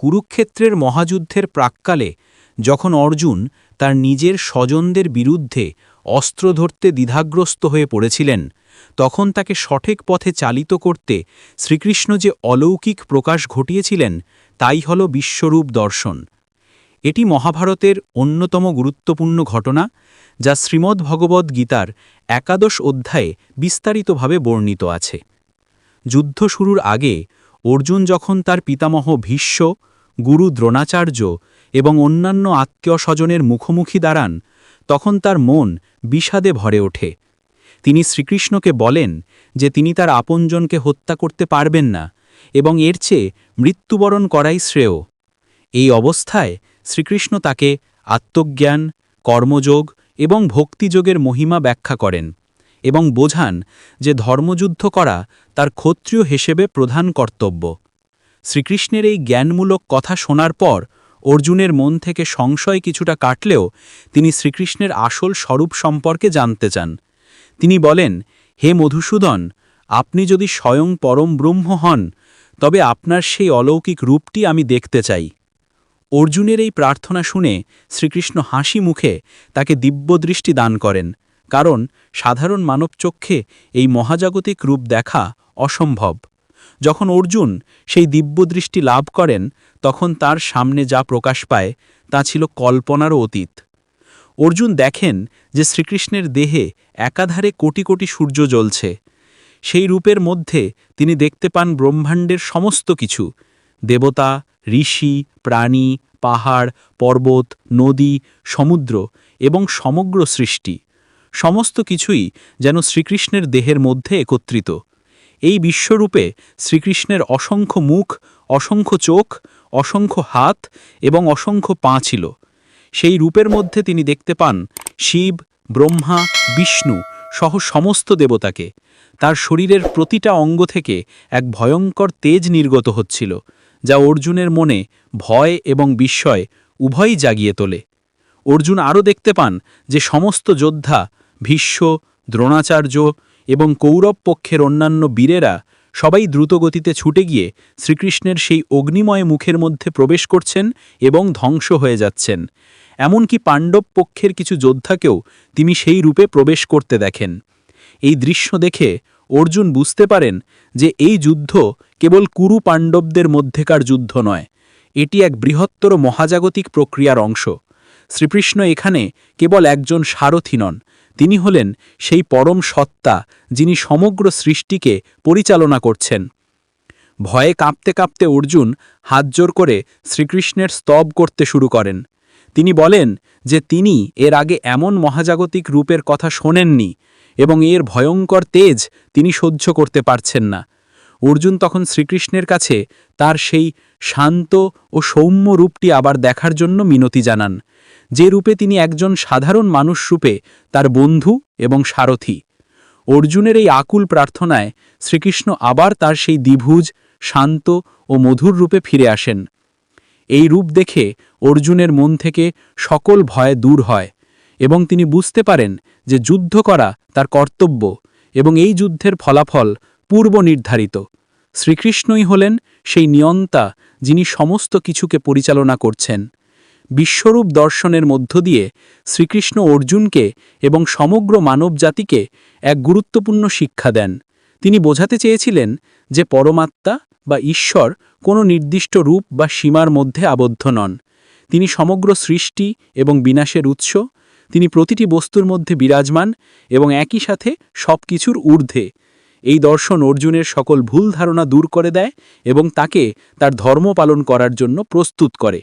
কুরুক্ষেত্রের মহাযুদ্ধের প্রাক্কালে যখন অর্জুন তার নিজের স্বজনদের বিরুদ্ধে অস্ত্র ধরতে দ্বিধাগ্রস্ত হয়ে পড়েছিলেন, তখন তাকে সঠিক পথে চালিত করতে শ্রীকৃষ্ণ যে অলৌকিক প্রকাশ ঘটিয়েছিলেন, তাই হল বিশ্বরূপ দর্শন। এটি মহাভারতের অন্যতম গুরুত্বপূর্ণ ঘটনা, যা শ্রীমদ্ ভগবদ্ গীতার একাদশ অধ্যায়ে বিস্তারিতভাবে বর্ণিত আছে। যুদ্ধ শুরুর আগে অর্জুন যখন তার পিতামহ ভীষ্ম গুরু দ্রোণাচার্য এবং অন্যান্য আত্মীয় স্বজনের মুখোমুখি দাঁড়ান, তখন তার মন বিষাদে ভরে ওঠে। তিনি শ্রীকৃষ্ণকে বলেন যে তিনি তার আপনজনকে হত্যা করতে পারবেন না এবং এর চেয়ে মৃত্যুবরণ করাই শ্রেয়। এই অবস্থায় শ্রীকৃষ্ণ তাকে আত্মজ্ঞান, কর্মযোগ এবং ভক্তিযোগের মহিমা ব্যাখ্যা করেন এবং বোঝান যে ধর্মযুদ্ধ করা তার ক্ষত্রিয় হিসেবে প্রধান কর্তব্য। শ্রীকৃষ্ণের এই জ্ঞানমূলক কথা শোনার পর অর্জুনের মন থেকে সংশয় কিছুটা কাটলেও তিনি শ্রীকৃষ্ণের আসল স্বরূপ সম্পর্কে জানতে চান। তিনি বলেন, হে মধুসূদন, আপনি যদি স্বয়ং পরম ব্রহ্ম হন, তবে আপনার সেই অলৌকিক রূপটি আমি দেখতে চাই। অর্জুনের এই প্রার্থনা শুনে শ্রীকৃষ্ণ হাসি মুখে তাকে দিব্যদৃষ্টি দান করেন, কারণ সাধারণ মানবচক্ষে এই মহাজাগতিক রূপ দেখা অসম্ভব। যখন অর্জুন সেই দিব্যদৃষ্টি লাভ করেন, তখন তার সামনে যা প্রকাশ পায়, তা ছিল কল্পনারও অতীত। অর্জুন দেখেন যে শ্রীকৃষ্ণের দেহে একাধারে কোটি কোটি সূর্য জ্বলছে। সেই রূপের মধ্যে তিনি দেখতে পান ব্রহ্মাণ্ডের সমস্ত কিছু। দেবতা, ঋষি, প্রাণী, পাহাড়, পর্বত, নদী, সমুদ্র এবং সমগ্র সৃষ্টি। সমস্ত কিছুই যেন শ্রীকৃষ্ণের দেহের মধ্যে একত্রিত। এই বিশ্বরূপে শ্রীকৃষ্ণের অসংখ্য মুখ, অসংখ্য চোখ, অসংখ্য হাত এবং অসংখ্য পা ছিল। সেই রূপের মধ্যে তিনি দেখতে পান শিব, ব্রহ্মা, বিষ্ণু সহ সমস্ত দেবতাকে। তার শরীরের প্রতিটা অঙ্গ থেকে এক ভয়ঙ্কর তেজ নির্গত হচ্ছিল, যা অর্জুনের মনে ভয় এবং বিস্ময় উভয়ই জাগিয়ে তোলে। অর্জুন আরও দেখতে পান যে সমস্ত যোদ্ধা, ভীষ্ম, দ্রোণাচার্য এবং কৌরব পক্ষের অন্যান্য বীরেরা সবাই দ্রুতগতিতে ছুটে গিয়ে শ্রীকৃষ্ণের সেই অগ্নিময় মুখের মধ্যে প্রবেশ করছেন এবং ধ্বংস হয়ে যাচ্ছেন। এমনকি পাণ্ডব পক্ষের কিছু যোদ্ধাকেও তিনি সেই রূপে প্রবেশ করতে দেখেন। এই দৃশ্য দেখে অর্জুন বুঝতে পারেন যে এই যুদ্ধ কেবল কুরু পাণ্ডবদের মধ্যেকার যুদ্ধ নয়, এটি এক বৃহত্তর মহাজাগতিক প্রক্রিয়ার অংশ। শ্রীকৃষ্ণ এখানে কেবল একজন সারথী নন তিনি হলেন সেই পরম সত্তা যিনি সমগ্র সৃষ্টিকে পরিচালনা করছেন। ভয়ে কাঁপতে কাঁপতে অর্জুন হাত জোর করে শ্রীকৃষ্ণের স্তব করতে শুরু করেন। তিনি বলেন যে তিনি এর আগে এমন মহাজাগতিক রূপের কথা শোনেননি এবং এর ভয়ঙ্কর তেজ তিনি সহ্য করতে পারছেন না। অর্জুন তখন শ্রীকৃষ্ণের কাছে তার সেই শান্ত ও সৌম্য রূপটি আবার দেখার জন্য মিনতি জানান। যে রূপে তিনি একজন সাধারণ মানুষ রূপে তার বন্ধু এবং সারথী। অর্জুনের এই আকুল প্রার্থনায় শ্রীকৃষ্ণ আবার তার সেই দ্বিভুজ, শান্ত ও মধুর রূপে ফিরে আসেন। এই রূপ দেখে অর্জুনের মন থেকে সকল ভয় দূর হয় এবং তিনি বুঝতে পারেন যে যুদ্ধ করা তার কর্তব্য এবং এই যুদ্ধের ফলাফল পূর্ব নির্ধারিত। শ্রীকৃষ্ণই হলেন সেই নিয়ন্তা যিনি সমস্ত কিছুকে পরিচালনা করছেন। বিশ্বরূপ দর্শনের মধ্য দিয়ে শ্রীকৃষ্ণ অর্জুনকে এবং সমগ্র মানবজাতিকে এক গুরুত্বপূর্ণ শিক্ষা দেন। তিনি বোঝাতে চেয়েছিলেন যে পরমাত্মা বা ঈশ্বর কোনো নির্দিষ্ট রূপ বা সীমার মধ্যে আবদ্ধ নন। তিনি সমগ্র সৃষ্টি এবং বিনাশের উৎস, তিনি প্রতিটি বস্তুর মধ্যে বিরাজমান এবং একই সাথে সব কিছুর ঊর্ধ্বে। এই দর্শন অর্জুনের সকল ভুল ধারণা দূর করে দেয় এবং তাকে তার ধর্ম পালন করার জন্য প্রস্তুত করে।